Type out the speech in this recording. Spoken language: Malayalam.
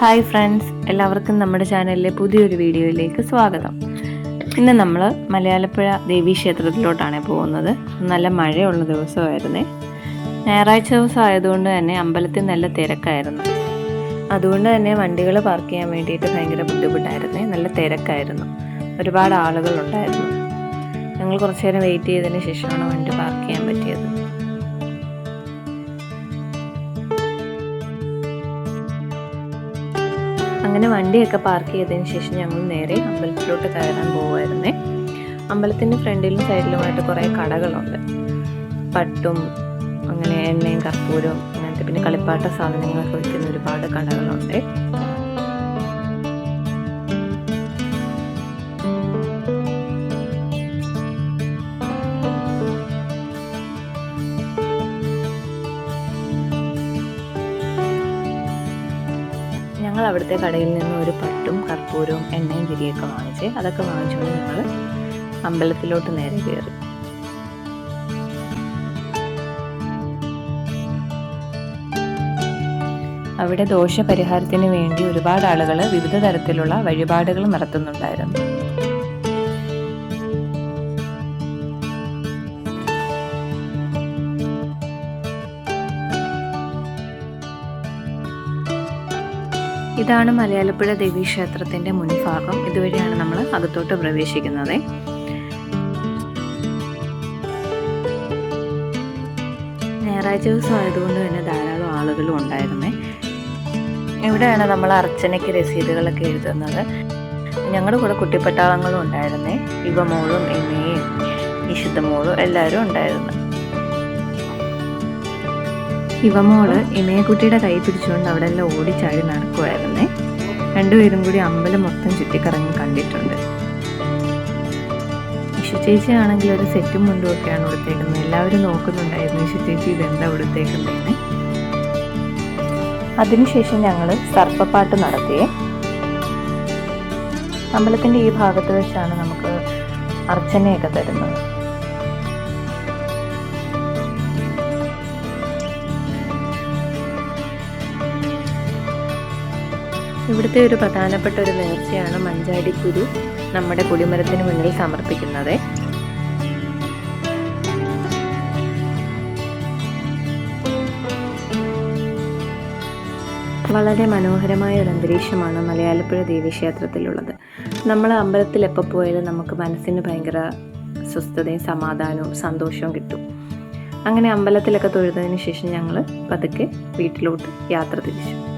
ഹായ് ഫ്രണ്ട്സ് എല്ലാവർക്കും നമ്മുടെ ചാനലിലെ പുതിയൊരു വീഡിയോയിലേക്ക് സ്വാഗതം. ഇന്ന് നമ്മൾ മലയാളപ്പുഴ ദേവീ ക്ഷേത്രത്തിലോട്ടാണ് പോകുന്നത്. നല്ല മഴയുള്ള ദിവസമായിരുന്നേ. ഞായറാഴ്ച ദിവസം ആയതുകൊണ്ട് തന്നെ അമ്പലത്തിൽ നല്ല തിരക്കായിരുന്നു. അതുകൊണ്ട് തന്നെ വണ്ടികൾ പാർക്ക് ചെയ്യാൻ വേണ്ടിയിട്ട് ഭയങ്കര ബുദ്ധിമുട്ടായിരുന്നേ. നല്ല തിരക്കായിരുന്നു. ഒരുപാട് ആളുകളുണ്ടായിരുന്നു. ഞങ്ങൾ കുറച്ചു നേരം വെയിറ്റ് ചെയ്തതിന് ശേഷമാണ് വണ്ടി പാർക്ക് ചെയ്യാൻ പറ്റിയത്. അങ്ങനെ വണ്ടിയൊക്കെ പാർക്ക് ചെയ്തതിന് ശേഷം ഞങ്ങൾ നേരെ അമ്പലത്തിലോട്ട് കയറാൻ പോവുമായിരുന്നേ അമ്പലത്തിന്റെ ഫ്രണ്ടിലും സൈഡിലുമായിട്ട് കുറേ കടകളുണ്ട്. പട്ടും അങ്ങനെ എണ്ണയും കർപ്പൂരവും അങ്ങനത്തെ പിന്നെ കളിപ്പാട്ട സാധനങ്ങളൊക്കെ വിൽക്കുന്ന ഒരുപാട് കടകളുണ്ട്. ഞങ്ങൾ അവിടുത്തെ കടയിൽ നിന്ന് ഒരു പട്ടും കർപ്പൂരവും എണ്ണയും തിരിയൊക്കെ വാങ്ങിച്ച് അതൊക്കെ വാങ്ങിച്ചുകൊണ്ട് ഞങ്ങൾ അമ്പലത്തിലോട്ട് നേരെ കയറി. അവിടെ ദോഷപരിഹാരത്തിന് വേണ്ടി ഒരുപാട് ആളുകൾ വിവിധ തരത്തിലുള്ള വഴിപാടുകൾ നടത്തുന്നുണ്ടായിരുന്നു. ഇതാണ് മലയാളപ്പുഴ ദേവീക്ഷേത്രത്തിന്റെ മുൻഭാഗം. ഇതുവഴിയാണ് നമ്മൾ അകത്തോട്ട് പ്രവേശിക്കുന്നത്. ഞായറാഴ്ച ദിവസം ആയതുകൊണ്ട് തന്നെ ധാരാളം ആളുകളും ഉണ്ടായിരുന്നേ. ഇവിടെയാണ് നമ്മൾ അർച്ചനയ്ക്ക് രസീതുകളൊക്കെ എഴുതുന്നത്. ഞങ്ങളുടെ കൂടെ കുട്ടിപ്പട്ടാളങ്ങളും ഉണ്ടായിരുന്നേ. യുവമോളും എമ്മയും വിശുദ്ധമോളും എല്ലാവരും ഉണ്ടായിരുന്നു. ഇവമോൾ ഇമയക്കുട്ടിയുടെ കൈ പിടിച്ചുകൊണ്ട് അവിടെ എല്ലാം ഓടിച്ചാടി നടക്കുമായിരുന്നേ രണ്ടുപേരും കൂടി അമ്പലം മൊത്തം ചുറ്റിക്കറങ്ങി കണ്ടിട്ടുണ്ട്. ഇഷു ചേച്ചി ആണെങ്കിൽ ഒരു സെറ്റും മുണ്ടും ഒക്കെയാണ് ഉടുത്തേക്കുന്നത് എല്ലാവരും നോക്കുന്നുണ്ടായിരുന്നു ഇഷു ചേച്ചി ഇതെന്താ ഉടുത്തേക്കുന്നതെന്ന് അതിനുശേഷം ഞങ്ങൾ സർപ്പപ്പാട്ട് നടത്തിയേ. അമ്പലത്തിന്റെ ഈ ഭാഗത്ത് വെച്ചാണ് നമുക്ക് അർച്ചനയൊക്കെ തരുന്നത്. ഇവിടുത്തെ ഒരു പ്രധാനപ്പെട്ട ഒരു നേർച്ചയാണ് മഞ്ചാടിക്കുരു നമ്മുടെ കുടിമരത്തിന് മുന്നിൽ സമർപ്പിക്കുന്നത്. വളരെ മനോഹരമായ ഒരു അന്തരീക്ഷമാണ് മലയാളപ്പുഴ ദേവീക്ഷേത്രത്തിലുള്ളത്. നമ്മൾ അമ്പലത്തിൽ എപ്പോൾ പോയാലും നമുക്ക് മനസ്സിന് ഭയങ്കര സ്വസ്ഥതയും സമാധാനവും സന്തോഷവും കിട്ടും. അങ്ങനെ അമ്പലത്തിലൊക്കെ തൊഴുതതിന് ശേഷം ഞങ്ങൾ പതുക്കെ വീട്ടിലോട്ട് യാത്ര തിരിച്ചു.